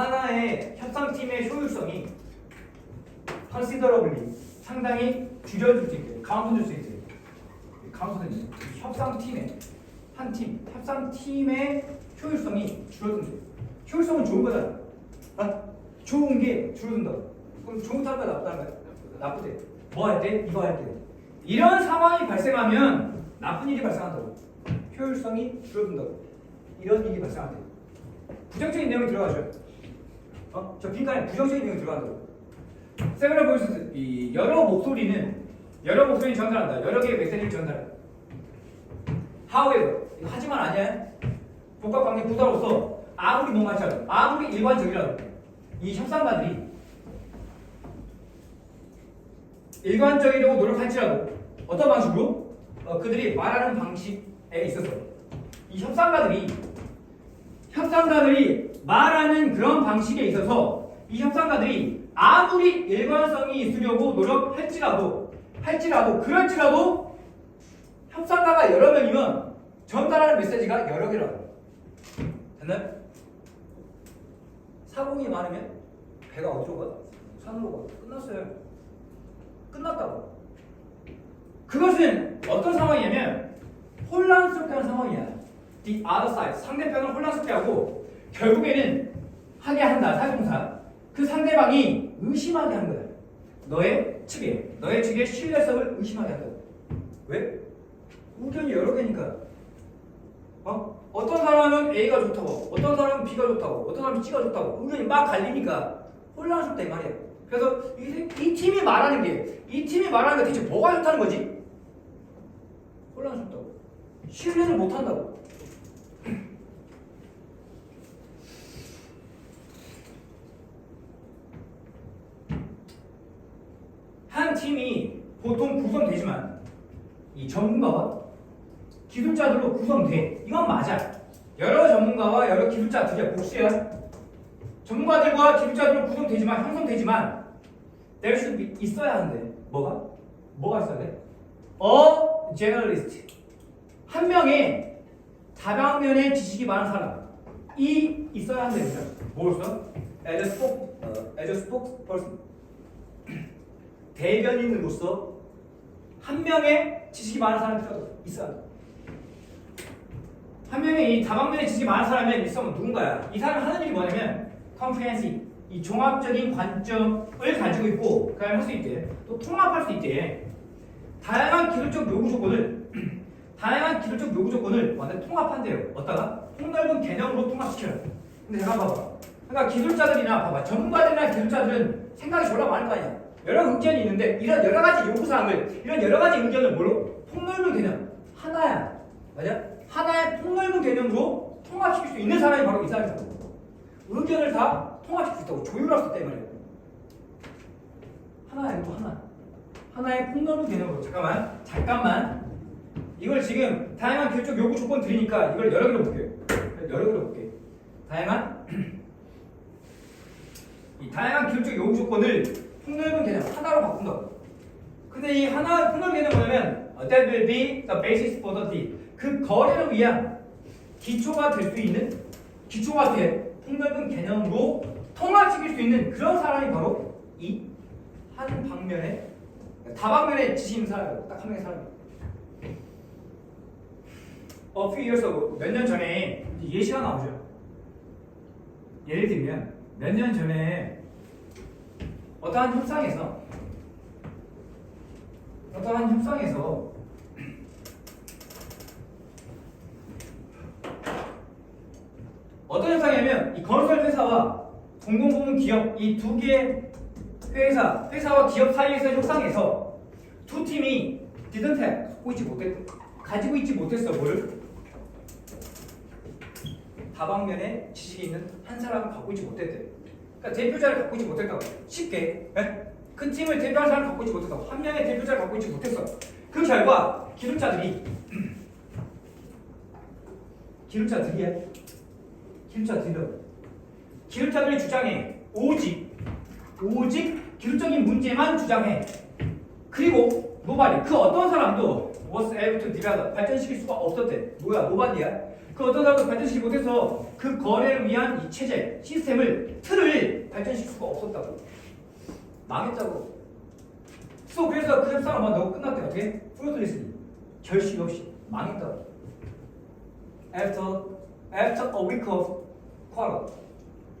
하나의 협상팀의 효율성이 considerably 상당히 줄여줄 수 있게 감소될 수 있게 감소되는 협상팀의 한 팀, 협상팀의 효율성이 줄어든대. 효율성은 좋은 거잖아. 아, 좋은 게 줄어든다고. 그럼 거야, 나쁘다는 거야? 나쁘대. 뭐 할 때? 이거 할 때. 이런 상황이 발생하면 나쁜 일이 발생한다고. 효율성이 줄어든다고. 이런 일이 발생한대. 부정적인 내용이 들어가죠. 어? 저 빈칸에 부정적인 내용이 들어간다고. 세미나 보이스 이 여러 목소리는 여러 목소리를 전달한다. 여러 개의 메시지를 전달해. However, 하지만 아니야. 복합 관계 부사로서 아무리 못 맞춰도 아무리 일관적이라도 이 협상가들이 일관적이려고 노력할지라도 어떤 방식으로 어, 그들이 말하는 방식에 있어서 이 협상가들이 협상가들이 말하는 그런 방식에 있어서 이 협상가들이 아무리 일관성이 있으려고 노력할지라도 할지라도 그럴지라도 협상가가 여러 명이면 전달하는 메시지가 여러 개라고 됐나요? 사공이 많으면 배가 어디로 가? 산으로 가 끝났어요. 끝났다고. 그것은 어떤 상황이냐면 혼란스럽게 하는 상황이야. The other side 상대편을 혼란스럽게 하고 결국에는 하게 한다 사용사. 그 상대방이 의심하게 하는 거야. 너의 측에 너의 측의 신뢰성을 의심하게 한다고 왜? 의견이 여러 개니까. 어? 어떤 사람은 A가 좋다고 어떤 사람은 B가 좋다고 어떤 사람은 C가 좋다고. 의견이 막 갈리니까 혼란스럽다 이 말이야. 그래서 이, 이 팀이 말하는 게 이 팀이 말하는 게 대체 뭐가 좋다는 거지? 혼란스럽다고. 신뢰를 못한다고 한 팀이 보통 구성되지만 이 전문가와 기술자들로 구성돼. 이건 맞아. 여러 전문가와 여러 기술자들이야. 복수야. 전문가들과 기술자들로 구성되지만 형성되지만 should be 있어야 하는데 뭐가? 뭐가 있어야 돼? A generalist 한 명의 다방면의 지식이 많은 사람이 있어야 한다니까. 뭐로서? As a spoke, 어, as a spokesperson 대변인으로서 한 명의 지식이 많은 사람이 필요하다. 있어야 돼. 한 명의 이 다방면의 지식이 많은 사람이 있으면 누군가야. 이 사람이 하는 일이 뭐냐면 comprehensive, 이 종합적인 관점을 가지고 있고 그다음에 할 수 있대. 또 통합할 수 있대. 다양한 기술적 요구 조건을 다양한 기술적 요구 조건을 완전 통합한대요. 어디다가 폭넓은 개념으로 통합시켜요. 근데 잠깐 봐봐. 그러니까 기술자들이나 봐봐 전문가들이나 기술자들은 생각이 졸라 많을 거 아니야. 여러 의견이 있는데 이런 여러 가지 요구 사항을 이런 여러 가지 의견을 뭐로 폭넓은 개념 하나야. 맞아? 하나의 폭넓은 개념으로 통합시킬 수 있는 사람이 바로 이 사람이다. 의견을 다 통합시킬 수 있다고 조율할 수 있다 이 말이야. 하나야 또 하나. 하나의 폭넓은 개념으로 잠깐만 잠깐만 이걸 지금 다양한 기술적 요구 조건 드리니까 이걸 여러 개로 볼게요. 여러 개로 볼게. 다양한 이 다양한 기술적 요구 조건을 폭넓은 개념 하나로 바꾼다고. 근데 이 하나 폭넓은 개념 뭐냐면 that will be the basis for the deal. 그 거래를 위한 기초가 될 수 있는 기초가 될 폭넓은 개념으로 통합시킬 수 있는 그런 사람이 바로 이 한 방면에 다방면에 있는 사람이고 딱 한 명의 사람이. A few years ago 몇년 전에 예시가 나오죠. 예를 들면 몇 년 전에 어떠한 협상에서 어떠한 협상에서 어떤 협상이냐면 이 건설 회사와 공공부문 기업 이 두 개의 회사 회사와 기업 사이에서 협상에서 두 팀이 didn't have 갖고 있지 못했 가지고 있지 못했어 뭘 다방면에 지식이 있는 한 사람을 갖고 있지 못했대. 그러니까 대표자를 갖고 있지 못했다고. 쉽게 예? 큰 팀을 대표하는 사람을 갖고 있지 못했다고. 한 명의 대표자를 갖고 있지 못했어. 그 결과 기술자들이 기술자들이야. 기술자들이 기술자들이 주장해 오직 오직 기술적인 문제만 주장해. 그리고 노발이 그 어떤 사람도 able to develop 발전시킬 수가 없었대. 뭐야? 노반디야. 그 어떤 사람도 발전시키지 못해서 그 거래를 위한 이 체제, 시스템을, 틀을 발전시킬 수가 없었다고. 망했다고. so 그래서 그 협상을 만다고 끝났대. 어떻게? 프로토리스니 결실 없이 망했다고. After after a week of quarrel.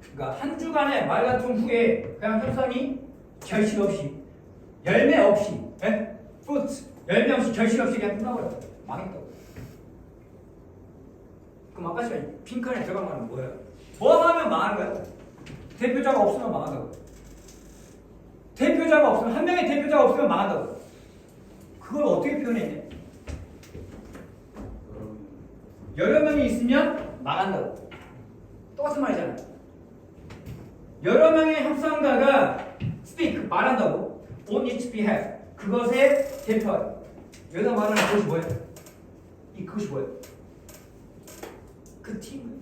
그러니까 한 주간의 말 같은 후에 그냥 협상이 결실 없이 열매 없이 예? fruit 열매 없이 결실 없이 그냥 끝나버려 망했다고 그럼 아까 시간 빈칸에 말은 뭐예요? 뭐 하면 망하는 거야? 대표자가 없으면 망한다고 대표자가 없으면 한 명의 대표자가 없으면 망한다고 그걸 어떻게 표현했냐? 여러 명이 있으면 망한다고 똑같은 말이잖아 여러 명의 협상가가 speak 말한다고 on each behalf 그것에 대표하여 여기서 말하는 그것이 뭐예요? 이 그것이 뭐예요? 그 팀.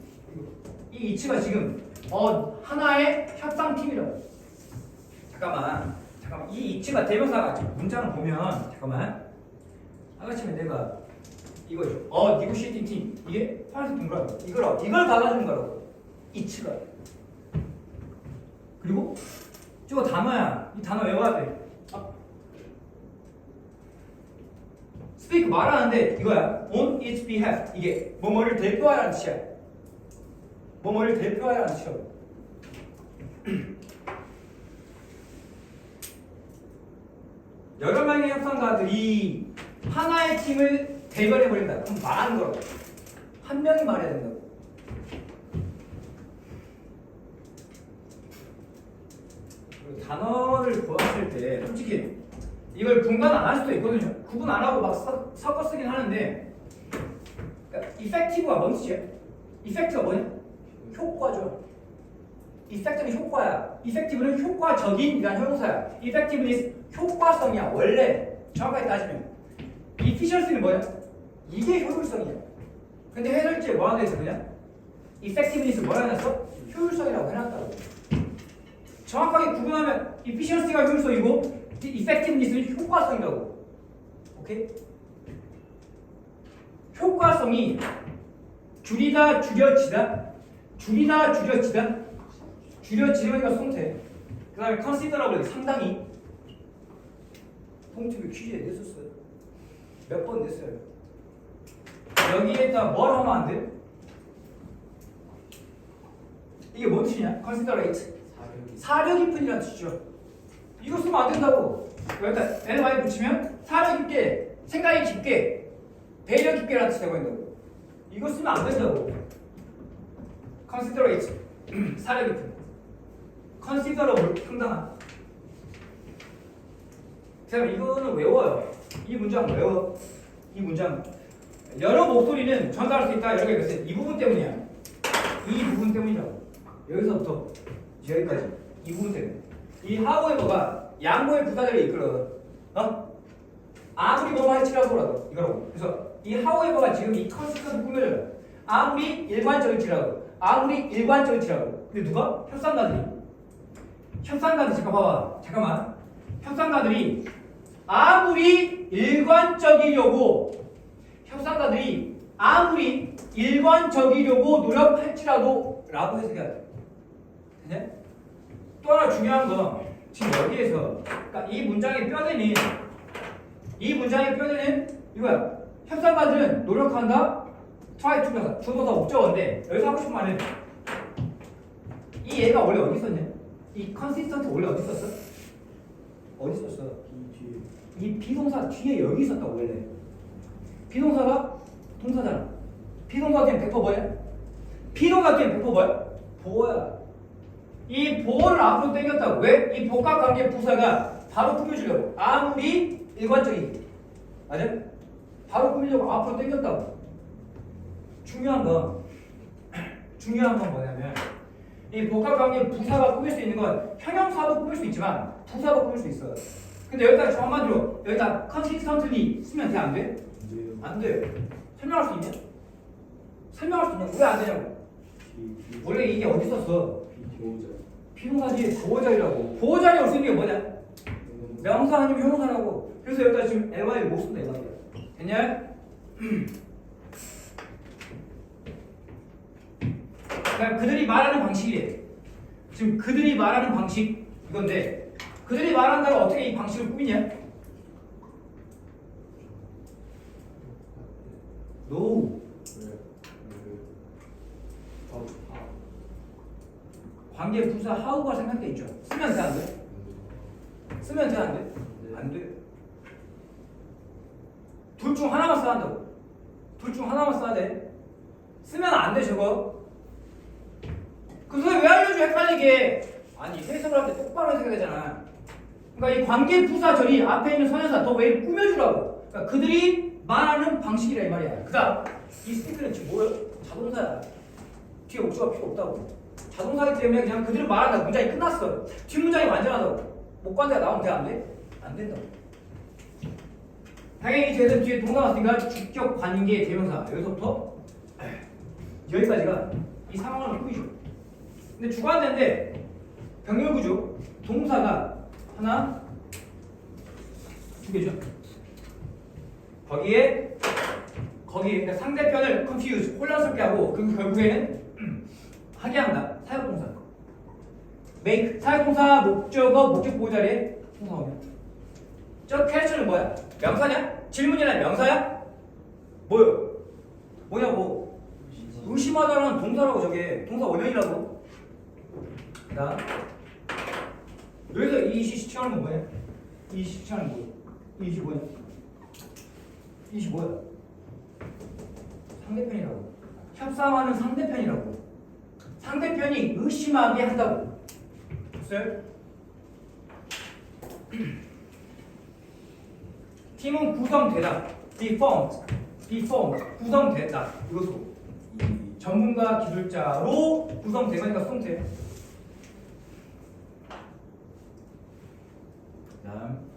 이 이치가 지금 어 하나의 협상 팀이라고. 잠깐만, 잠깐만 이 이치가 대명사가 문장을 보면 잠깐만 아까 치면 내가 이거죠. 어 negotiating 팀 이게 파란색 동그라미 이걸 이걸 받아주는 거라고 이치가. 그리고 저거 단어야. 이 단어 외워야 돼. 아. Speak 말하는데 이거야. on its behalf. 이게 뭐뭐를 대표하라는 뜻이야. 뭐뭐를 대표하라는 뜻이야. 여러 명의 협상가들이 하나의 팀을 대변해 버린다. 그럼 말하는 거라고. 한 명이 말해야 된다고. 그 단어를 보았을 때 솔직히 이걸 분간 안 할 수도 있거든요. 구분 안 하고 막 섞- 섞어 쓰긴 하는데 그러니까 effective가 뭔 뜻이야? effect가 뭐냐? 효과죠. effect는 효과야. effective는 효과적인 이란 형용사야. effectiveness 효과성이야. 원래 정확하게 따지면 efficiency는 뭐야? 이게 효율성이야. 근데 해설지에 뭐 하나 있어 그냥? effectiveness 뭐라 해놨어? 효율성이라고 해놨다고. 정확하게 구분하면 efficiency가 효율성이고 effectiveness는 효과성이라고. 오케이? 효과성이 줄이다 줄여지다 줄이다 줄여지다 줄여지려니까 송태 그 다음에 considerable 상당히 통팁을 퀴즈에 냈었어요 몇 번 냈어요 여기에다 뭘 하면 안 돼? 이게 뭔 뜻이냐? considerate 사려 깊은 이라는 뜻이죠. 이거 쓰면 안 된다고. 여기다 N을 많이 붙이면 사려 깊게, 생각이 깊게, 배려 깊게라는 뜻이 되고 있다고. 이거 쓰면 안 된다고. considerate, 사려 깊은. considerable, 상당한. 제가 이거는 외워요. 이 문장 외워. 이 문장. 여러 목소리는 전달할 수 있다. 개가 있어요. 이 부분 때문이야. 이 부분 때문이라고. 여기서부터 여기까지. 이 부분 때문에. 이 하우에버가 양보의 부사들을 이끌어. 어? 아무리 뭐뭐 할지라도 이거라고. 그래서 이 하우에버가 지금 이 컨셉을 꾸며줘요. 아무리 일관적일지라도, 아무리 일관적일지라도. 근데 누가? 협상가들이. 협상가들 잠깐 봐봐. 잠깐만. 협상가들이 아무리 일관적이려고 협상가들이 아무리 일관적이려고 노력할지라도 라고 해석해야 돼. 되냐? 또 하나 중요한 건 지금 여기에서 그러니까 이 문장의 뼈대는 이 문장의 뼈대는 이거야. 협상가들은 노력한다. try to 조사 조사 목적어인데 여기서 하고 싶은 말은 이 얘가 원래 어디 있었냐? 이 consistent 원래 어디 있었어? 어디 있었어? 이 비동사 뒤에 여기 있었다 원래. 비동사가 동사잖아. 비동사 뒤에 100% 뭐야? 비동사 뒤에 100% 뭐야? 보어야. 이 보어를 앞으로 당겼다고. 왜? 이 복합 관계 부사가 바로 꾸며주려고. 아무리 일관적이게. 맞아? 바로 꾸미려고 앞으로 당겼다고. 중요한 건, 중요한 건 뭐냐면, 이 복합 관계 부사가 꾸밀 수 있는 건 형용사도 꾸밀 수 있지만 부사도 꾸밀 수 있어요. 근데 여기다 저 한마디로 여기다 consistently 쓰면 돼? 안 돼? 안 돼. 설명할 수 있냐? 설명할 수 있냐? 왜 안 되냐고. 원래 이게 어디 있었어? 비동사 뒤에 보호자리라고. 보호자리 없으는 게 뭐냐? 명사 아니면 형용사라고. 그래서 여기다 지금 ly를 못 쓴다 이 말이야. 됐냐? 그러니까 그들이 말하는 방식이래. 지금 그들이 말하는 방식 이건데 그들이 말한다고 어떻게 이 방식을 꾸미냐? 노. 어, 관계 부사 하우가 생각돼 있죠. 쓰면 돼, 안 돼? 쓰면 돼, 안 돼? 안 돼. 둘 중 하나만 써야 한다고. 둘 중 하나만 써야 돼. 쓰면 안 돼, 저거. 그래서 왜 알려줘, 헷갈리게. 아니, 해석을 할 때 똑바로 해석해야 되잖아. 그러니까 이 관계 부사절이 앞에 있는 선행사 더 왜 꾸며주라고. 그러니까 그들이 말하는 방식이라 이 말이야. 그 다음, 이 스티커는 지금 뭐야? 자동사야. 뒤에 목적어가 필요 없다고. 자동사기 때문에 그냥 그대로 말한다. 문장이 끝났어. 뒷문장이 완전하다고. 목관대가 나오면 돼? 안 돼? 안 된다고. 당연히 쟤들 뒤에 동사 왔으니까 주격 관계 대명사. 여기서부터 여기까지가 이 상황을 꾸미죠. 근데 주관대인데 병렬 구조. 동사가 하나, 두 개죠. 거기에 거기에 그러니까 상대편을 confuse 혼란스럽게 하고 그 결국에는 하게 한다. Make 사역동사 목적어 목적 보호 자리에 동사 오면. 저 question은 뭐야? 명사냐? 질문이나 명사야? 뭐요? 뭐냐고? 의심하다는 동사라고 저게 동사 원형이라고. 그다음 여기서 이 시시청하는 뭐야? 이 시시청하는 뭐야? 이시 뭐야? 이시 뭐야? 상대편이라고. 협상하는 상대편이라고. 상대편이 의심하게 한다고. 됐어요? 팀은 구성되다. be formed. be formed. 구성된다. 이것도 이 전문가 기술자로 구성되니까 수동태. 다음.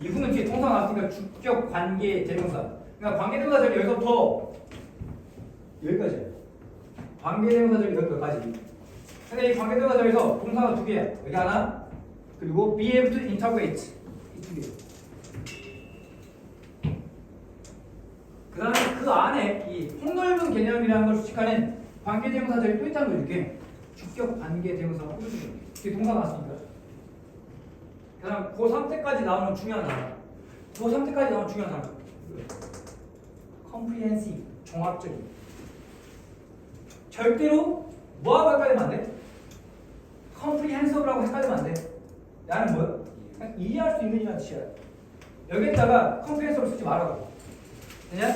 이후는 뒤에 통사 나왔으니까 주격 관계 대명사. 그러니까 관계 대명사절이 여기서부터 여기까지. 관계 대명사절이 여기까지. 근데 이 관계 대명사절에서 동사가 두 개야. 여기 하나, 그리고 be able to integrate 이 두 개. 그 다음에 그 안에 이 폭넓은 개념이라는 걸 수식하는 관계 대명사절이 또 있다는 거 이렇게 주격 관계 대명사가 꾸며주는 거예요. 이게 동사 나왔으니까. 그 다음 고3 때까지 나오는 중요한 단어. 고3 때까지 나오는 중요한 단어. Comprehensive, 종합적인. 절대로 뭐하고 헷갈리면 안 돼? comprehensive라고 헷갈리면 안 돼. 나는 뭐야? 이해할 수 있는 이라는 뜻이야. 여기다가 comprehensive 쓰지 말라고. 되냐?